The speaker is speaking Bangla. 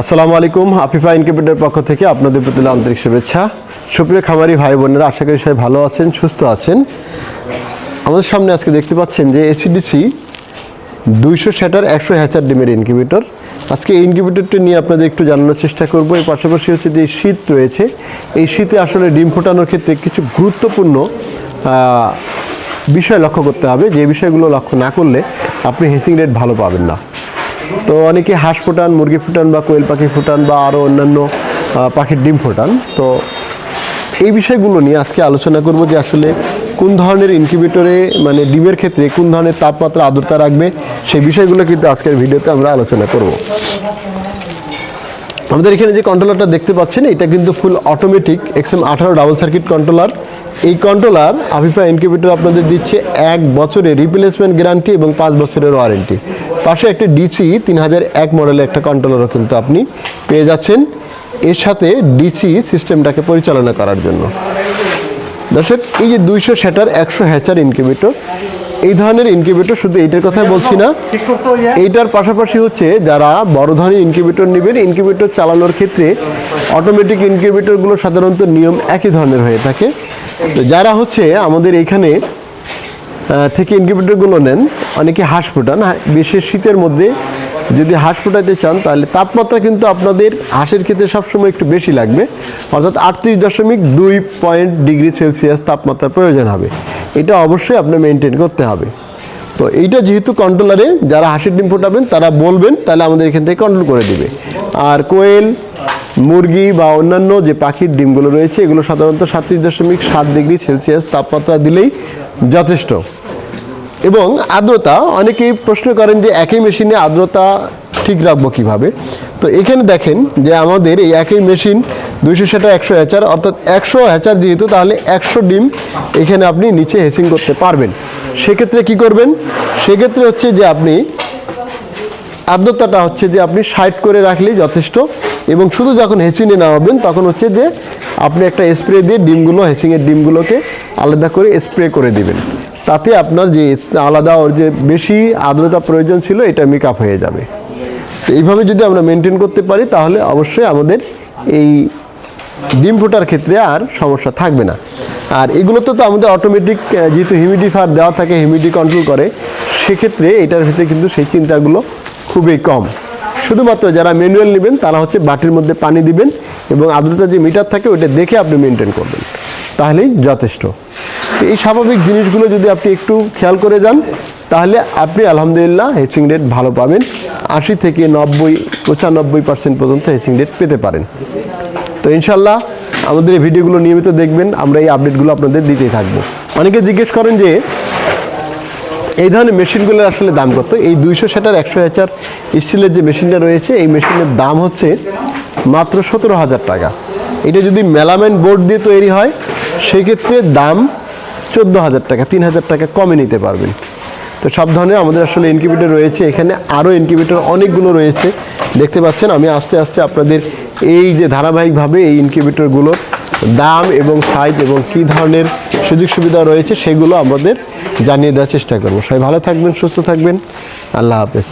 আসসালামু আলাইকুম আফিফা ইনকিউবেটর পক্ষ থেকে আপনাদের প্রতি আন্তরিক শুভেচ্ছা। সুপ্রিয় খামারি ভাই বোনেরা, আশা করি সবাই ভালো আছেন, সুস্থ আছেন। আমাদের সামনে আজকে দেখতে পাচ্ছেন যে এসিডিসি দুইশো সেটার একশো হ্যাচার ডিমের ইনকিউবেটর। আজকে এই ইনকিউবেটরটি নিয়ে আপনাদের একটু জানানোর চেষ্টা করব। এর পাশাপাশি হচ্ছে যে শীত রয়েছে, এই শীতে আসলে ডিম ফোটানোর ক্ষেত্রে কিছু গুরুত্বপূর্ণ বিষয় লক্ষ্য করতে হবে। যে বিষয়গুলো লক্ষ্য না করলে আপনি হেসিং রেট ভালো পাবেন না। তো অনেকে হাঁস ফোটান, মুরগি ফোটান বা কোয়েল পাখি ফোটান বা আরও অন্যান্য পাখির ডিম ফোটান। তো এই বিষয়গুলো নিয়ে আজকে আলোচনা করব যে আসলে কোন ধরনের ইনকিউবেটরে মানে ডিমের ক্ষেত্রে কোন ধরনের তাপমাত্রা আর্দ্রতা রাখবে, সেই বিষয়গুলো কিন্তু আজকের ভিডিওতে আমরা আলোচনা করব। আমাদের এখানে যে কন্ট্রোলারটা দেখতে পাচ্ছেন, এটা কিন্তু ফুল অটোমেটিক এক্সএম আঠারো ডাবল সার্কিট কন্ট্রোলার এই কন্ট্রোলার আফিফা ইনকিউবেটর আপনাদের দিচ্ছে এক বছরের রিপ্লেসমেন্ট গ্যারান্টি এবং পাঁচ বছরের ওয়ারেন্টি পাশে একটা ডিসি তিন হাজার এক মডেলের একটা কন্ট্রোলারও কিন্তু আপনি পেয়ে যাচ্ছেন। এর সাথে ডিসি সিস্টেমটাকে পরিচালনা করার জন্য। দর্শক এই যে দুইশো সেটার একশো হ্যাচার ইনকিউবেটর এই ধরনের ইনকিউবেটর শুধু এইটার কথাই বলছি না। এইটার পাশাপাশি হচ্ছে যারা বড় ধরনের ইনকিউবেটর নেবেন ইনকিউবেটর চালানোর ক্ষেত্রে অটোমেটিক ইনকিউবেটরগুলো সাধারণত নিয়ম একই ধরনের হয়ে থাকে। তো যারা হচ্ছে আমাদের এইখানে থেকে ইনকিউবেটরগুলো নেন। অনেকে হাঁস ফোটান। বিশেষ শীতের মধ্যে যদি হাঁস ফোটাতে চান, তাহলে তাপমাত্রা কিন্তু আপনাদের হাঁসের ক্ষেত্রে সবসময় একটু বেশি লাগবে। অর্থাৎ আটত্রিশ দশমিক দুই পয়েন্ট ডিগ্রি সেলসিয়াস তাপমাত্রা প্রয়োজন হবে। এটা অবশ্যই আপনার মেনটেন করতে হবে। তো এইটা যেহেতু কন্ট্রোলারে যারা হাঁসের ডিম ফোটাবেন, তারা বলবেন, তাহলে আমাদের এখান থেকে কন্ট্রোল করে দিবে। আর কোয়েল, মুরগি বা অন্যান্য যে পাখির ডিমগুলো রয়েছে, এগুলো সাধারণত সাতত্রিশ দশমিক সাত ডিগ্রি সেলসিয়াস তাপমাত্রা দিলেই যথেষ্ট। এবং আর্দ্রতা, অনেকেই প্রশ্ন করেন যে একই মেশিনে আর্দ্রতা ঠিক রাখব কীভাবে? তো এখানে দেখেন যে আমাদের এই একই মেশিন দুইশো সেটা, একশো হ্যাচার অর্থাৎ একশো হ্যাচার যেহেতু, তাহলে একশো ডিম এখানে আপনি নিচে হেসিং করতে পারবেন। সেক্ষেত্রে কি করবেন? সেক্ষেত্রে হচ্ছে যে আপনি আর্দ্রতাটা হচ্ছে যে আপনি সাইড করে রাখলেই যথেষ্ট এবং শুধু যখন হেসিংয়ে নামাবেন, তখন হচ্ছে যে আপনি একটা স্প্রে দিয়ে ডিমগুলো হেসিংয়ের ডিমগুলোকে আলাদা করে স্প্রে করে দিবেন। তাতে আপনার যে আলাদা ওর যে বেশি আর্দ্রতা প্রয়োজন ছিল, এটা মেকআপ হয়ে যাবে। তো এইভাবে যদি আমরা মেনটেন করতে পারি, তাহলে অবশ্যই আমাদের এই ডিম ফোটার ক্ষেত্রে আর সমস্যা থাকবে না। আর এগুলোতে তো আমাদের অটোমেটিক যেহেতু হিউমিডিফায়ার দেওয়া থাকে হিউমিডি কন্ট্রোল করে, সেক্ষেত্রে এটার ভিতরে কিন্তু সেই চিন্তাগুলো খুবই কম। শুধুমাত্র যারা ম্যানুয়াল নেবেন, তারা হচ্ছে বাটির মধ্যে পানি দিবেন এবং আর্দ্রতা যে মিটার থাকে, ওইটা দেখে আপনি মেনটেন করবেন। তাহলেই যথেষ্ট। এই স্বাভাবিক জিনিসগুলো যদি আপনি একটু খেয়াল করে যান, তাহলে আপনি আলহামদুলিল্লাহ হেচিং রেট ভালো পাবেন। আশি থেকে নব্বই, পঁচানব্বই পার্সেন্ট পর্যন্ত হেচিং রেট পেতে পারেন। তো ইনশাল্লাহ আমাদের এই ভিডিওগুলো নিয়মিত দেখবেন, আমরা এই আপডেটগুলো আপনাদের দিতেই থাকব। অনেকে জিজ্ঞেস করেন যে, এই ধরনের মেশিনগুলোর আসলে দাম কত? এই দুইশো সেটার, একশো হাজার স্টিলের যে মেশিনটা রয়েছে, এই মেশিনের দাম হচ্ছে মাত্র সতেরো হাজার টাকা। এটা যদি মেলামেন বোর্ড দিয়ে তৈরি হয় সেক্ষেত্রে দাম চোদ্দ হাজার টাকা, তিন হাজার টাকা কমে নিতে পারবেন। তো সব ধরনের আমাদের আসলে ইনকিউবেটর রয়েছে। এখানে আরও ইনকিউবেটর অনেকগুলো রয়েছে। দেখতে পাচ্ছেন, আমি আস্তে আস্তে আপনাদের এই যে ধারাবাহিকভাবে এই ইনকিউবেটরগুলোর দাম এবং সাইজ এবং কী ধরনের সুযোগ সুবিধা রয়েছে, সেগুলো আমাদের জানিয়ে দেওয়ার চেষ্টা করব। সবাই ভালো থাকবেন, সুস্থ থাকবেন। আল্লাহ হাফেজ।